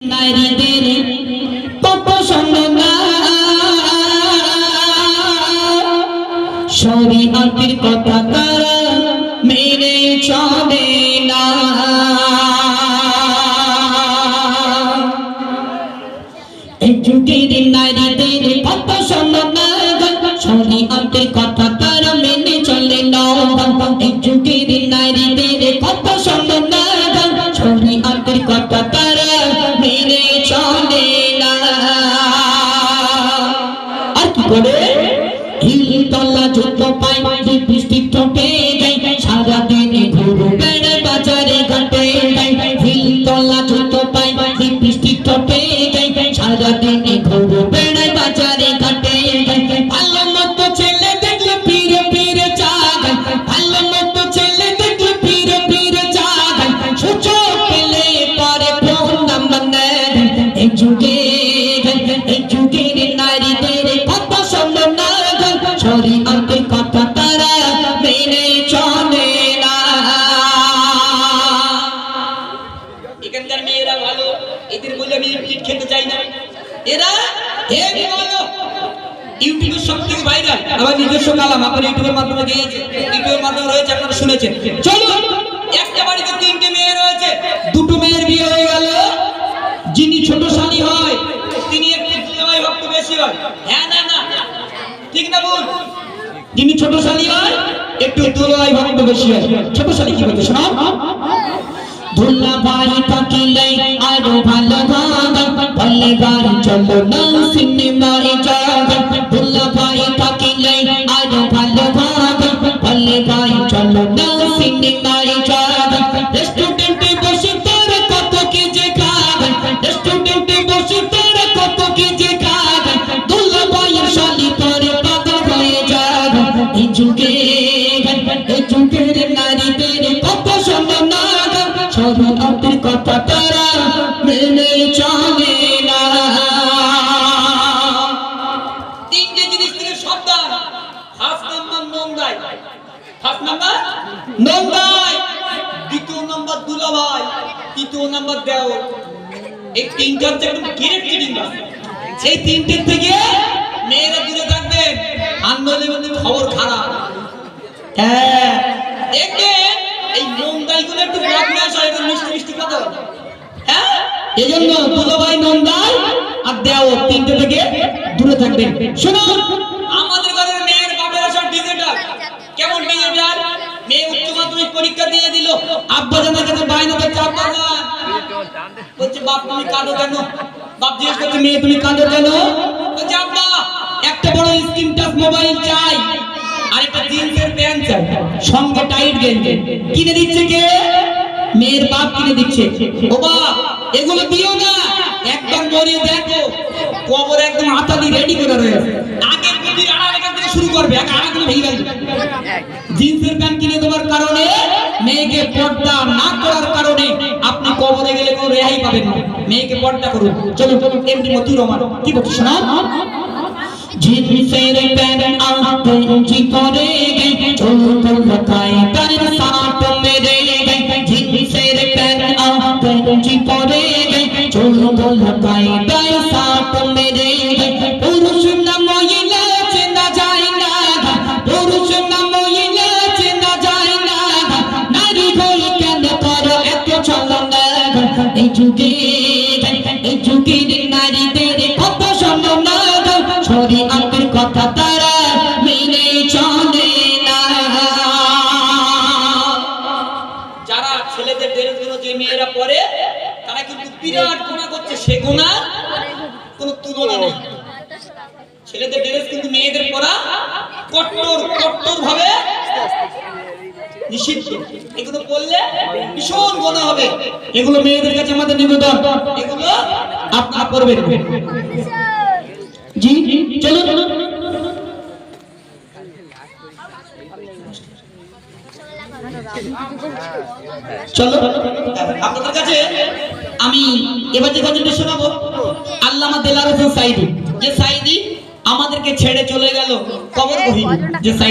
নারীদের করে হিল তলা যুদ্ধ পাই বৃষ্টি ঠোঁটে যাই সারা দিন ঘুরু বেড়ে বাজারে ঘাটে যাই হিল তলা যুদ্ধ পাই বৃষ্টি ঠোঁটে যাই সারা এখানকার মেয়েরা ভালো, এদের বলে আমি লিপটিট খেতে চাই না। এরা হেভি ভালো। সব থেকে ভাইরাল আমার নিজস্ব কালাম, আপনার ইউটিউবের মাধ্যমে ইউটিউবের মাধ্যমে রয়েছে, আপনারা শুনেছেন। একটা বাড়িতে তিনটে মেয়ে রয়েছে। দুটো মেয়ের বিয়ে হয়ে গেল। যিনি ছোট শালী হয়, তিনি একটু দুলাভাই ভক্ত বেশি হয়। হ্যাঁ না না। ঠিক না বল যিনি ছোট শালী হয়, একটু দুলাভাই ভক্ত বেশি হয়। ছোট শালী কি বলতে ধুলা বাড়ি থাকিলে আরও ভালো ভাবে বলে বাড়ি চলো না সিনেমায় যাবে ধুলা বাড়ি থাকিলে আরও ভালো ভাবে বলে বাড়ি চলো না সিনেমায় যাবে রেস্টুরেন্টে বসে তোর কত কি যে খাবে রেস্টুরেন্টে বসে তোর কত কি যে খাবে ধুলা বাড়ির শালি তোরে পাগল হয়ে যাবে এই যুগে এই যুগের নারীদের কত সম্মান শরীয়তের কথা তারা মেনে চলে না। তিনটে জিনিস থেকে সাবধান ফার্স্ট নাম্বার নন্দাই ফার্স্ট নাম্বার নন্দাই দ্বিতীয় নাম্বার দুলাভাই। তৃতীয় নাম্বার দেও এই তিনটা হচ্ছে একদম গ্রেট চিটিং সেই তিনটের থেকে মেয়েরা দূরে থাকবেন আন্দোলনের মধ্যে খবর খারাপ। হ্যাঁ দেখবেন এই নন্দাই গুলো একটু বদমাস মিষ্টি মিষ্টি কথা হ্যাঁ? এই জন্য দুলাভাই নন্দাই আর দেও, তিনটে থেকে দূরে থাকবেন শুনুন, আমাদের ঘরের মেয়ের বাপেরা সব ডিজিটাল কেমন ডিজিটাল মেয়ে উচ্চ মাধ্যমিক পরীক্ষা দিয়ে দিল। আব্বা জানার কাছে বায়না করছে আব্বা জান বলছে, বাপ তুমি কাঁদো কেন? বাপ জিজ্ঞেস করছে, মেয়ে তুমি কাঁদো কেন? বলছে, আব্বা, একটা বড় স্ক্রিন টাচ মোবাইল চাই আর একটা জিন্সের প্যান্ট চাই। সঙ্গে টাইট গেঞ্জি। কিনে দিচ্ছে কে? মেয়ের বাপ কিনে দিচ্ছে। ও বাপ, এগুলো দিও না। একবার মরিয়ে দেখো। কবর একদম আটা দিয়ে রেডি করে রয়েছে। আগের বুদ্ধির আড়া এখান থেকে শুরু করবে এক আড়া আড়াগুলো ভেঙে গেল জিন্সের প্যান্ট কিনে দেওয়ার কারণে, মেয়েকে পর্দা না করার কারণে আপনি কবরে গেলে কোনো রেহাই পাবেন না। মেয়েকে পর্দা করুন। চলো এমনি মতি রহমান, কি বলছো শোনা জিন্সের প্যান্ট আতে জি করে গে চুল এই যুগে, এই যুগের নারীদের কত সম্মান শরীয়তের কথা তারা যারা ছেলেদের ড্রেসগুলো মেয়েরা পরে তারা কিন্তু বিরাট গুণা করছে, সে কোনো তুলনা নেই। ছেলেদের ড্রেস কিন্তু মেয়েদের পরা কট্টর কট্টর ভাবে নিষিদ্ধ। এগুলো পরলে ভীষণ গোনা হবে। এগুলো মেয়েদের কাছে আমাদের নিবেদন। এগুলো করবেন। জি চলুন। চলো আপনাদের কাছে আমি এবার যে গজলটা শোনাবো, আল্লামা দেলার হোসেন সাইদি। যে সাইদি আমাদেরকে ছেড়ে চলে গেল কবর বহিনী যে সাইদি